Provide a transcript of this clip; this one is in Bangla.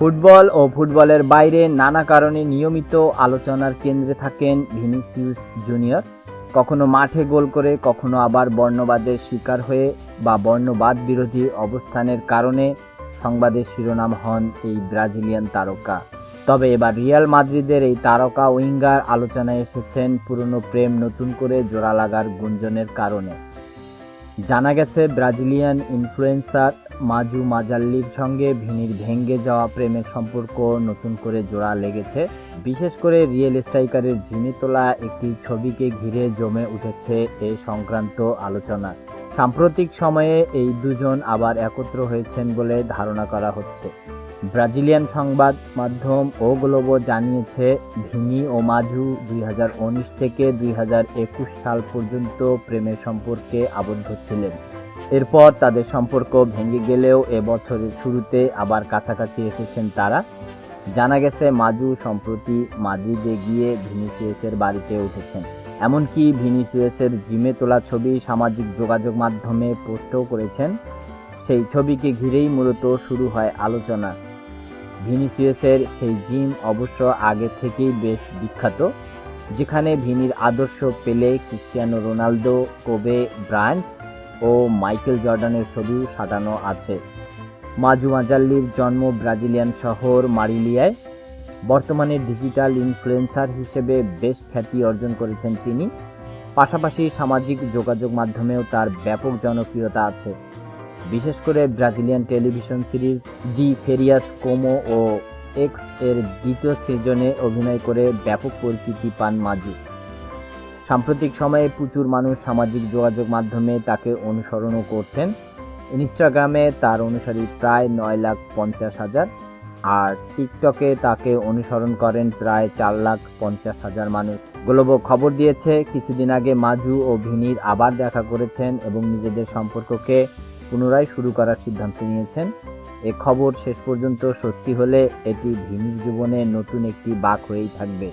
ফুটবল ও ফুটবলের বাইরে নানা কারণে নিয়মিত আলোচনার কেন্দ্রে থাকেন ভিনিসিউস জুনিয়র। কখনো মাঠে গোল করে, কখনো আবার বর্ণবাদের শিকার হয়ে বা বর্ণবাদ বিরোধী অবস্থানের কারণে সংবাদের শিরোনাম হন এই ব্রাজিলিয়ান তারকা। তবে এবার রিয়াল মাদ্রিদের এই তারকা উইঙ্গার আলোচনায় এসেছেন পুরনো প্রেম নতুন করে জোড়া লাগার গুঞ্জনের কারণে। জানা গেছে, ব্রাজিলিয়ান ইনফ্লুয়েন্সার মাজু মাজাল্লির সঙ্গে ভিনির ভেঙ্গে যাওয়া প্রেমের সম্পর্ক নতুন করে জোড়া লেগেছে। বিশেষ করে রিয়েল স্ট্রাইকারের ঝিমি তোলা একটি ছবিকে ঘিরে জমে উঠেছে এ সংক্রান্ত আলোচনা। সাম্প্রতিক সময়ে এই দুজন আবার একত্র হয়েছেন বলে ধারণা করা হচ্ছে। ব্রাজিলিয়ান সংবাদ মাধ্যম ও গ্লোবো জানিয়েছে, ভিনি ও মাজু দুই থেকে দুই হাজার একুশ সাল পর্যন্ত প্রেমের সম্পর্কে আবদ্ধ ছিলেন। এরপর তাদের সম্পর্ক ভেঙে গেলেও এ বছরের শুরুতে আবার কাছাকাছি এসেছেন তারা। জানা গেছে মাজু সম্প্রতি মাদ্রিদে গিয়ে ভিনিসিয়াসের বাড়িতে উঠেছেন। এমনকি ভিনিসিয়াসের জিমে তোলা ছবি সামাজিক যোগাযোগ মাধ্যমে পোস্টও করেছেন। সেই ছবিকে ঘিরেই মূলত শুরু হয় আলোচনা। ভিনিসিয়াসের সেই জিম অবশ্য আগে থেকেই বেশ বিখ্যাত, যেখানে ভিনির আদর্শ Pele Cristiano Ronaldo, Kobe Bryant ও মাইকেল জর্ডানের ছবি সাজানো আছে। মাজু মাজাল্লির জন্ম ব্রাজিলিয়ান শহর মারিলিয়ায়। বর্তমানে ডিজিটাল ইনফ্লুয়েন্সার হিসেবে বেশ খ্যাতি অর্জন করেছেন তিনি। পাশাপাশি সামাজিক যোগাযোগ মাধ্যমেও তার ব্যাপক জনপ্রিয়তা আছে। বিশেষ করে ব্রাজিলিয়ান টেলিভিশন সিরিজ দি ফেরিয়াস কোমো ও এক্সের দ্বিতীয় সিজনে অভিনয় করে ব্যাপক পরিচিতি পান মাজু সাম্প্রতিক সময়ে প্রচুর মানুষ সামাজিক যোগাযোগ মাধ্যমে তাকে অনুসরণও করছেন। ইনস্টাগ্রামে তার অনুসারী প্রায় নয় লাখ পঞ্চাশ হাজার আর টিকটকে তাকে অনুসরণ করেন প্রায় চার লাখ পঞ্চাশ হাজার মানুষ। গ্লোবো খবর দিয়েছে, কিছুদিন আগে মাজু ও ভিনির আবার দেখা করেছেন এবং নিজেদের সম্পর্ককে পুনরায় শুরু করার সিদ্ধান্ত নিয়েছেন। এ খবর শেষ পর্যন্ত সত্যি হলে এটি ভিনির জীবনে নতুন একটি বাক হয়েই থাকবে।